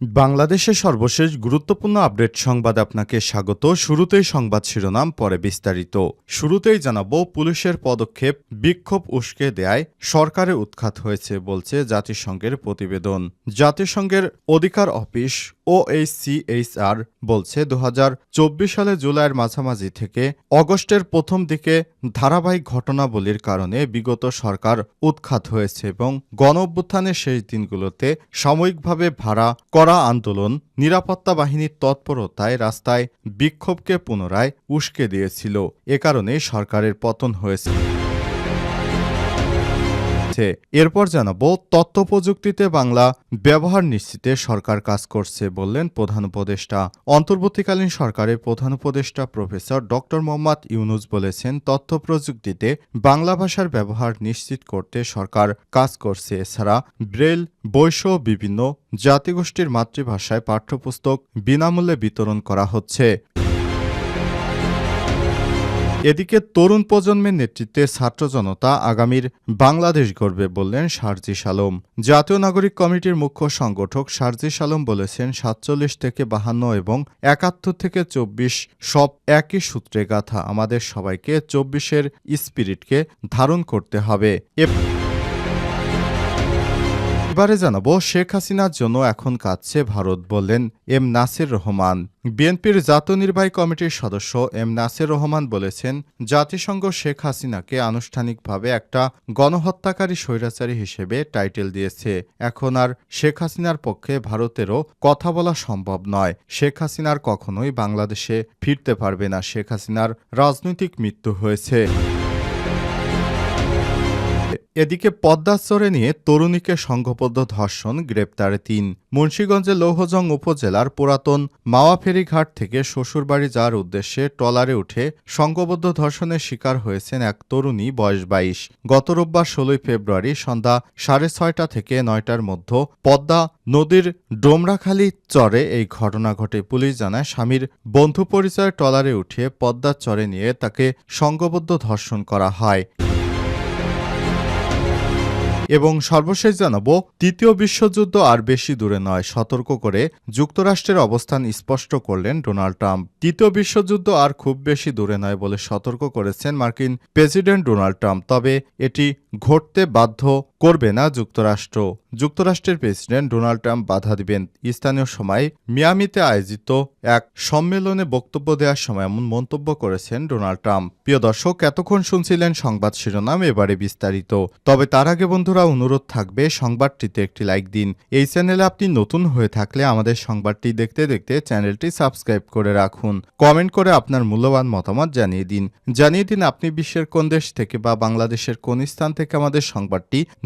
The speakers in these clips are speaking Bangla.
বাংলাদেশের সর্বশেষ গুরুত্বপূর্ণ আপডেট সংবাদ আপনাকে স্বাগত। শুরুতেই সংবাদ শিরোনাম, পরে বিস্তারিত। শুরুতেই জানাব, পুলিশের পদক্ষেপ বিক্ষোভ উস্কে দেয় সরকারে উৎখাত হয়েছে বলছে জাতিসংঘের প্রতিবেদন। জাতিসংঘের অধিকার অফিস ওএইচসিএইচআর বলছে দু হাজার চব্বিশ সালে জুলাইয়ের মাঝামাঝি থেকে অগস্টের প্রথম দিকে ধারাবাহিক ঘটনাবলীর কারণে বিগত সরকার উৎখাত হয়েছে এবং গণ অভ্যুত্থানের শেষ দিনগুলোতে সাময়িকভাবে ভাড়া করা আন্দোলন নিরাপত্তা বাহিনীর তৎপরতায় রাস্তায় বিক্ষোভকে পুনরায় উস্কে দিয়েছিল। এ কারণে সরকারের পতন হয়েছে। হচ্ছে এরপর জানাব তথ্য প্রযুক্তিতে বাংলা ব্যবহার নিশ্চিতে সরকার কাজ করছে বললেন প্রধান উপদেষ্টা। অন্তর্বর্তীকালীন সরকারের প্রধান উপদেষ্টা প্রফেসর ডক্টর মোহাম্মদ ইউনুস বলেছেন তথ্য প্রযুক্তিতে বাংলা ভাষার ব্যবহার নিশ্চিত করতে সরকার কাজ করছে। এছাড়া ব্রেল বৈশ্য বিভিন্ন জাতিগোষ্ঠীর মাতৃভাষায় পাঠ্যপুস্তক বিনামূল্যে বিতরণ করা হচ্ছে। এদিকে তরুণ প্রজন্মের নেতৃত্বে ছাত্র জনতা আগামীর বাংলাদেশ গড়বে বললেন শারজি সালম। জাতীয় নাগরিক কমিটির মুখ্য সংগঠক শারজি সালম বলেছেন, সাতচল্লিশ থেকে বাহান্ন এবং একাত্তর থেকে চব্বিশ সব একই সূত্রে গাথা আমাদের সবাইকে চব্বিশের স্পিরিটকে ধারণ করতে হবে। এবারে জানাব শেখ হাসিনার জন্য এখন কাঁদছে ভারত বললেন এম নাসির রহমান। বিএনপির জাতীয় নির্বাহী কমিটির সদস্য এম নাসির রহমান বলেছেন, জাতিসংঘ শেখ হাসিনাকে আনুষ্ঠানিকভাবে একটা গণহত্যাকারী স্বৈরাচারী হিসেবে টাইটেল দিয়েছে। এখন আর শেখ হাসিনার পক্ষে ভারতেরও কথা বলা সম্ভব নয়। শেখ হাসিনার কখনোই বাংলাদেশে ফিরতে পারবে না। শেখ হাসিনার রাজনৈতিক মৃত্যু হয়েছে। এদিকে পদ্মাচরে নিয়ে তরুণীকে সংঘবদ্ধ ধর্ষণ গ্রেপ্তারে তিন। মুন্সীগঞ্জের লৌহজং উপজেলার পুরাতন মাওয়াফেরি ঘাট থেকে শ্বশুরবাড়ি যাওয়ার উদ্দেশ্যে ট্রলারে উঠে সংঘবদ্ধ ধর্ষণের শিকার হয়েছেন এক তরুণী বয়স বাইশ। গত রোববার ষোলোই ফেব্রুয়ারি সন্ধ্যা সাড়ে ছয়টা থেকে নয়টার মধ্যে পদ্মা নদীর ডোমরাখালী চরে এই ঘটনা ঘটে। পুলিশ জানায়, স্বামীর বন্ধু পরিচয় ট্রলারে উঠে পদ্মার চরে নিয়ে তাকে সংঘবদ্ধ ধর্ষণ করা হয়। এবং সর্বশেষ জানাব, তৃতীয় বিশ্বযুদ্ধ আর বেশি দূরে নয়, সতর্ক করে যুক্তরাষ্ট্রের অবস্থান স্পষ্ট করলেন ডোনাল্ড ট্রাম্প। তৃতীয় বিশ্বযুদ্ধ আর খুব বেশি দূরে নয় বলে সতর্ক করেছেন মার্কিন প্রেসিডেন্ট ডোনাল্ড ট্রাম্প, তবে এটি ঘটতে বাধ্য করবে না যুক্তরাষ্ট্র। যুক্তরাষ্ট্রের প্রেসিডেন্ট ডোনাল্ড ট্রাম্প বাধা দিবেন। স্থানীয় সময় মিয়ামিতে আয়োজিত এক সম্মেলনে বক্তব্য দেওয়ার সময় এমন মন্তব্য করেছেন ডোনাল্ড ট্রাম্প। প্রিয় দর্শক, এতক্ষণ শুনছিলেন সংবাদ শিরোনাম, এবারে বিস্তারিত। তবে তার আগে বন্ধুরা, অনুরোধ থাকবে, সংবাদটিতে একটি লাইক দিন। এই চ্যানেলে আপনি নতুন হয়ে থাকলে আমাদের সংবাদটি দেখতে দেখতে চ্যানেলটি সাবস্ক্রাইব করে রাখুন। কমেন্ট করে আপনার মূল্যবান মতামত জানিয়ে দিন। জানিয়ে দিন আপনি বিশ্বের কোন দেশ থেকে বা বাংলাদেশের কোন স্থান থেকে আমাদের সংবাদটি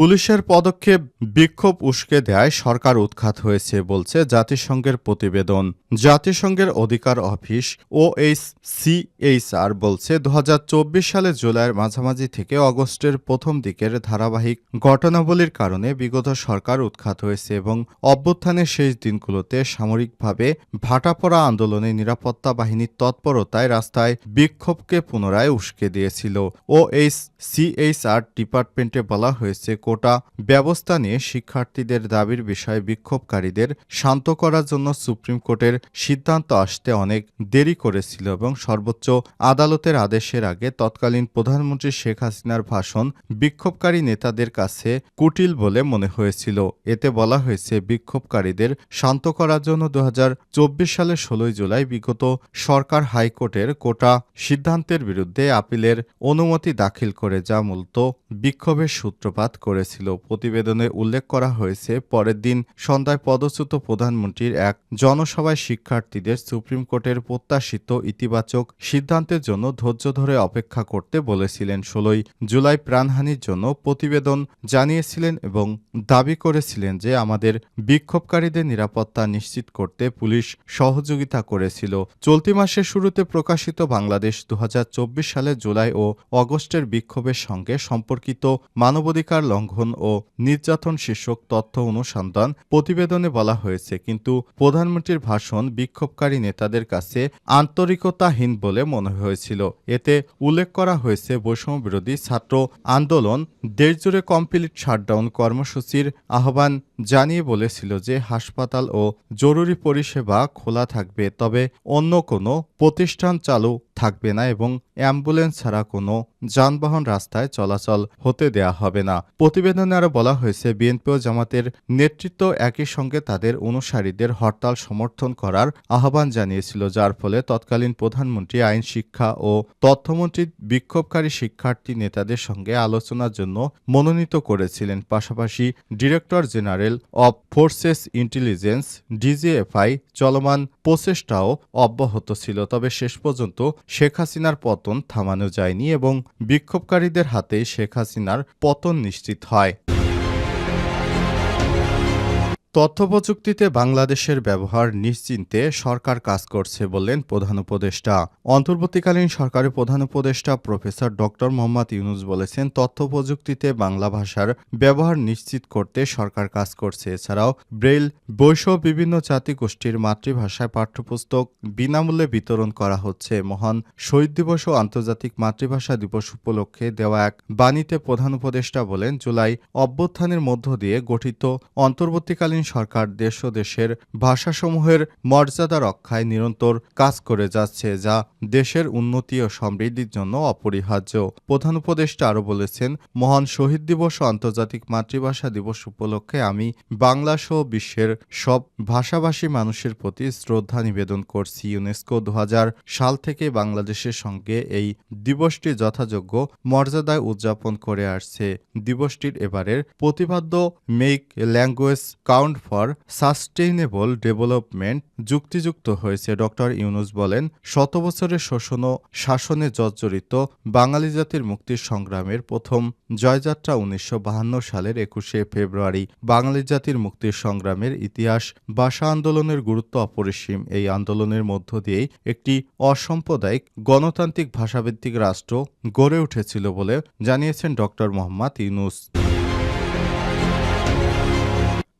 পুলিশের পদক্ষেপ বিক্ষোভ উস্কে দেয় সরকার উৎখাত হয়েছে বলছে জাতিসংঘের প্রতিবেদন। জাতিসংঘের অধিকার অফিস ও এইচ সিএইচআর বলছে দু সালে জুলাইয়ের মাঝামাঝি থেকে অগস্টের প্রথম দিকের ধারাবাহিক ঘটনাবলীর কারণে বিগত সরকার উৎখাত হয়েছে এবং অভ্যুত্থানের শেষ দিনগুলোতে সামরিকভাবে ভাটাপড়া আন্দোলনে নিরাপত্তা বাহিনীর তৎপরতায় রাস্তায় বিক্ষোভকে পুনরায় উস্কে দিয়েছিল। ও এইচ সিএইচআর ডিপার্টমেন্টে বলা হয়েছে কোটা ব্যবস্থা নিয়ে শিক্ষার্থীদের দাবির বিষয়ে বিক্ষোভকারীদের শান্ত করার জন্য সুপ্রিম কোর্টের সিদ্ধান্ত আসতে অনেক দেরি করেছিল এবং সর্বোচ্চ আদালতের আদেশের আগে তৎকালীন প্রধানমন্ত্রী শেখ হাসিনার ভাষণ বিক্ষোভকারী নেতাদের কাছে কুটিল বলে মনে হয়েছিল। এতে বলা হয়েছে, বিক্ষোভকারীদের শান্ত করার জন্য দু হাজার চব্বিশ সালের ষোলোই জুলাই বিগত সরকার হাইকোর্টের কোটা সিদ্ধান্তের বিরুদ্ধে আপিলের অনুমতি দাখিল করে, যা মূলত বিক্ষোভের সূত্রপাত করেছিল। প্রতিবেদনে উল্লেখ করা হয়েছে, পরের দিন সন্ধ্যায় পদচ্যুত প্রধানমন্ত্রীর এক জনসভায় শিক্ষার্থীদের সুপ্রিম কোর্টের প্রত্যাশিত ইতিবাচক সিদ্ধান্তের জন্য ধৈর্য ধরে অপেক্ষা করতে বলেছিলেন। ষোলোই জুলাই প্রাণহানির জন্য প্রতিবেদন জানিয়েছিলেন এবং দাবি করেছিলেন যে আমাদের বিক্ষোভকারীদের নিরাপত্তা নিশ্চিত করতে পুলিশ সহযোগিতা করেছিল। চলতি মাসের শুরুতে প্রকাশিত বাংলাদেশ দু সালের জুলাই ও অগস্টের বিক্ষোভের সঙ্গে সম্পর্কিত মানবাধিকার লঙ্ঘন লঙ্ঘন ও নির্যাতন শীর্ষক তথ্য অনুসন্ধান প্রতিবেদনে বলা হয়েছে, কিন্তু প্রধানমন্ত্রীর ভাষণ বিক্ষোভকারী নেতাদের কাছে আন্তরিকতাহীন বলে মনে হয়েছিল। এতে উল্লেখ করা হয়েছে বৈষম্য বিরোধী ছাত্র আন্দোলন দেশজুড়ে কমপ্লিট শাটডাউন কর্মসূচির আহ্বান জানিয়ে বলেছিল যে হাসপাতাল ও জরুরি পরিষেবা খোলা থাকবে, তবে অন্য কোনো প্রতিষ্ঠান চালু থাকবে না এবং অ্যাম্বুলেন্স ছাড়া কোনো যানবাহন রাস্তায় চলাচল হতে দেয়া হবে না। প্রতিবেদনে আরও বলা হয়েছে, বিএনপি ও জামাতের নেতৃত্ব একই সঙ্গে তাদের অনুসারীদের হরতাল সমর্থন করার আহ্বান জানিয়েছিল, যার ফলে তৎকালীন প্রধানমন্ত্রী, আইন শিক্ষা ও তথ্যমন্ত্রী, বিক্ষোভকারী শিক্ষার্থী নেতাদের সঙ্গে আলোচনার জন্য মনোনীত করেছিলেন। পাশাপাশি director general of forces intelligence, DGFI, চলমান প্রচেষ্টাও অব্যাহত ছিল। তবে শেষ পর্যন্ত শেখ হাসিনার পতন থামানো যায়নি এবং বিক্ষোভকারীদের হাতে শেখ হাসিনার পতন নিশ্চিত হয়। তথ্যপ্রযুক্তিতে বাংলাদেশের ব্যবহার নিশ্চিন্তে সরকার কাজ করছে বললেন প্রধান উপদেষ্টা। অন্তর্বর্তীকালীন সরকারের প্রধান উপদেষ্টা প্রফেসর ডক্টর মোহাম্মদ ইউনুস বলেছেন, তথ্যপ্রযুক্তিতে বাংলা ভাষার ব্যবহার নিশ্চিত করতে সরকার কাজ করছে। এছাড়াও ব্রেইল বৈশ্ব বিভিন্ন জাতিগোষ্ঠীর মাতৃভাষায় পাঠ্যপুস্তক বিনামূল্যে বিতরণ করা হচ্ছে। মহান শহীদ দিবস ও আন্তর্জাতিক মাতৃভাষা দিবস উপলক্ষে দেওয়া এক বাণীতে প্রধান উপদেষ্টা বলেন, জুলাই অভ্যুত্থানের মধ্য দিয়ে গঠিত অন্তর্বর্তীকালীন সরকার দেশ ও দেশের ভাষাসমূহের মর্যাদা রক্ষায় নিরন্তর কাজ করে যাচ্ছে, যা দেশের উন্নতি ও সমৃদ্ধির জন্য অপরিহার্য। প্রধান উপদেষ্টা আরও বলেছেন, মহান শহীদ দিবস ও আন্তর্জাতিক মাতৃভাষা দিবস উপলক্ষে আমি বাংলা সহ বিশ্বের সব ভাষাভাষী মানুষের প্রতি শ্রদ্ধা নিবেদন করছি। ইউনেস্কো দু হাজার সাল থেকে বাংলাদেশের সঙ্গে এই দিবসটি যথাযোগ্য মর্যাদায় উদযাপন করে আসছে। দিবসটির এবারের প্রতিপাদ্য make language count for sustainable development যুক্তিযুক্ত হয়েছে ডক্টর ইউনুস বলেন, শত বছরের শোষণ ও শাসনে জর্জরিত বাঙালি জাতির মুক্তির সংগ্রামের প্রথম জয়যাত্রা উনিশশো সালের একুশে ফেব্রুয়ারি। বাঙালি জাতির মুক্তির সংগ্রামের ইতিহাস, ভাষা আন্দোলনের গুরুত্ব অপরিসীম। এই আন্দোলনের মধ্য দিয়েই একটি অসাম্প্রদায়িক গণতান্ত্রিক ভাষাভিত্তিক রাষ্ট্র গড়ে উঠেছিল বলে জানিয়েছেন ডক্টর মোহাম্মদ ইউনুস।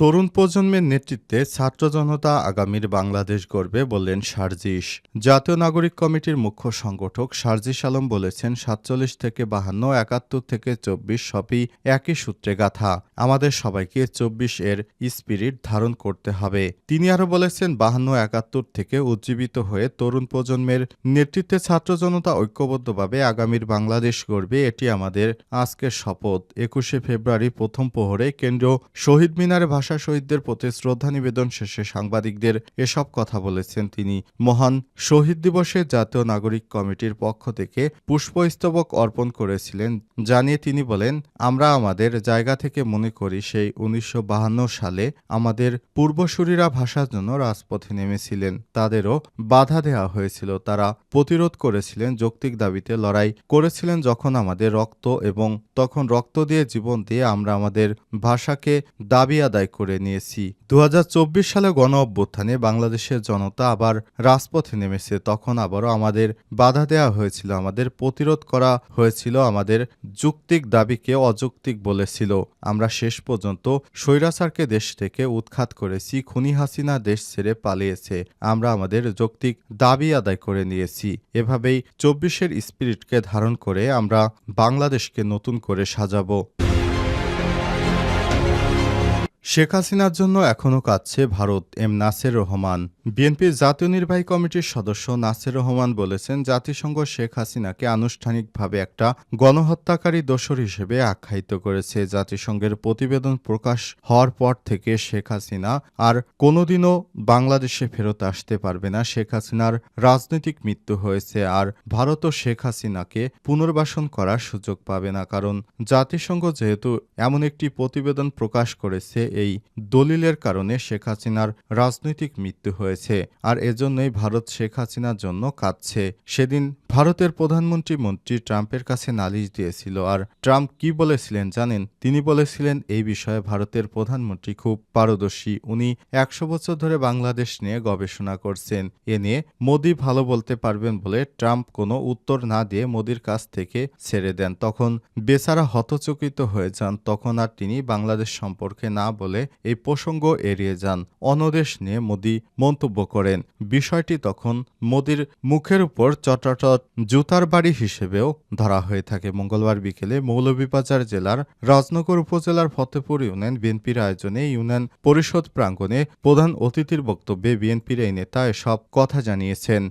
তরুণ প্রজন্মের নেতৃত্বে ছাত্র জনতা আগামীর বাংলাদেশ গড়বে বললেন সার্জিস। জাতীয় নাগরিক কমিটির মুখ্য সংগঠক সার্জিস আলম বলেছেন, সাতচল্লিশ থেকে বাহান্ন, একাত্তর থেকে চব্বিশ সবই একই সূত্রে গাথা। আমাদের সবাইকে চব্বিশ এর স্পিরিট ধারণ করতে হবে। তিনি আরও বলেছেন, বাহান্ন, একাত্তর থেকে উজ্জীবিত হয়ে তরুণ প্রজন্মের নেতৃত্বে ছাত্র জনতা ঐক্যবদ্ধভাবে আগামীর বাংলাদেশ গড়বে, এটি আমাদের আজকের শপথ। একুশে ফেব্রুয়ারি প্রথম প্রহরে কেন্দ্রীয় শহীদ মিনারে ভাষা শহীদদের প্রতি শ্রদ্ধা নিবেদন শেষে সাংবাদিকদের এসব কথা বলেছেন তিনি। মহান শহীদ দিবসে জাতীয় নাগরিক কমিটির পক্ষ থেকে পুষ্পস্তবক অর্পণ করেছিলেন। জানিয়ে তিনি বলেন, আমরা আমাদের জায়গা থেকে মনে করি সেই উনিশশো সালে আমাদের পূর্বসূরীরা ভাষার জন্য রাজপথে নেমেছিলেন। তাদেরও বাধা দেওয়া হয়েছিল। তারা প্রতিরোধ করেছিলেন যৌক্তিক দাবিতে লড়াই করেছিলেন যখন আমাদের রক্ত এবং তখন রক্ত দিয়ে জীবন দিয়ে আমরা আমাদের ভাষাকে দাবি আদায় করে নিয়েছি। দু হাজার চব্বিশ সালে গণ অভ্যুত্থানে বাংলাদেশের জনতা আবার রাজপথে নেমেছে। তখন আবারও আমাদের বাধা দেওয়া হয়েছিল, আমাদের প্রতিরোধ করা হয়েছিল, আমাদের যুক্তিক দাবিকে অযৌক্তিক বলেছিল। আমরা শেষ পর্যন্ত স্বৈরাচারকে দেশ থেকে উৎখাত করেছি, খুনি হাসিনা দেশ ছেড়ে পালিয়েছে। আমরা আমাদের যৌক্তিক দাবি আদায় করে নিয়েছি। এভাবেই চব্বিশের স্পিরিটকে ধারণ করে আমরা বাংলাদেশকে নতুন করে সাজাবো। শেখ হাসিনার জন্য এখনও কাঁদছে ভারত, এম নাসের রহমান। বিএনপির জাতীয় নির্বাহী কমিটির সদস্য নাসের রহমান বলেছেন, জাতিসংঘ শেখ হাসিনাকে আনুষ্ঠানিকভাবে একটা গণহত্যাকারী দোষর হিসেবে আখ্যায়িত করেছে। জাতিসংঘের প্রতিবেদন প্রকাশ হওয়ার পর থেকে শেখ হাসিনা আর কোনোদিনও বাংলাদেশে ফেরত আসতে পারবে না। শেখ হাসিনার রাজনৈতিক মৃত্যু হয়েছে আর ভারতও শেখ হাসিনাকে পুনর্বাসন করার সুযোগ পাবে না। কারণ জাতিসংঘ যেহেতু এমন একটি প্রতিবেদন প্রকাশ করেছে এই দলিলের কারণে শেখ হাসিনার রাজনৈতিক মৃত্যু হয়েছে। আর এজন্যই ভারত শেখ হাসিনার জন্য কাঁদছে। সেদিন ভারতের প্রধানমন্ত্রী মন্ত্রী ট্রাম্পের কাছে নালিশ দিয়েছিল, আর ট্রাম্প কি বলেছিলেন জানেন? তিনি বলেছিলেন এই বিষয়ে ভারতের প্রধানমন্ত্রী খুব পারদর্শী। উনি একশো বছর ধরে বাংলাদেশ নিয়ে গবেষণা করছেন। এ নিয়ে মোদি ভালো বলতে পারবেন বলে ট্রাম্প কোনো উত্তর না দিয়ে মোদির কাছ থেকে ছেড়ে দেন। তখন বেচারা হতচকিত হয়ে যান। তখন আর তিনি বাংলাদেশ সম্পর্কে না বলে এই প্রসঙ্গ এড়িয়ে যান। অনদেশ নিয়ে মোদি মন্তব্য করেন। বিষয়টি তখন মোদির মুখের উপর চটাচট জুতার বাড়ি হিসেবেও ধরা হয়ে থাকে। মঙ্গলবার বিকেলে মৌলভীবাজার জেলার রাজনগর উপজেলার ফতেপুর ইউনিয়ন বিএনপির আয়োজনে ইউনিয়ন পরিষদ প্রাঙ্গণে প্রধান অতিথির বক্তব্যে বিএনপির এই নেতা এসব কথা জানিয়েছেন।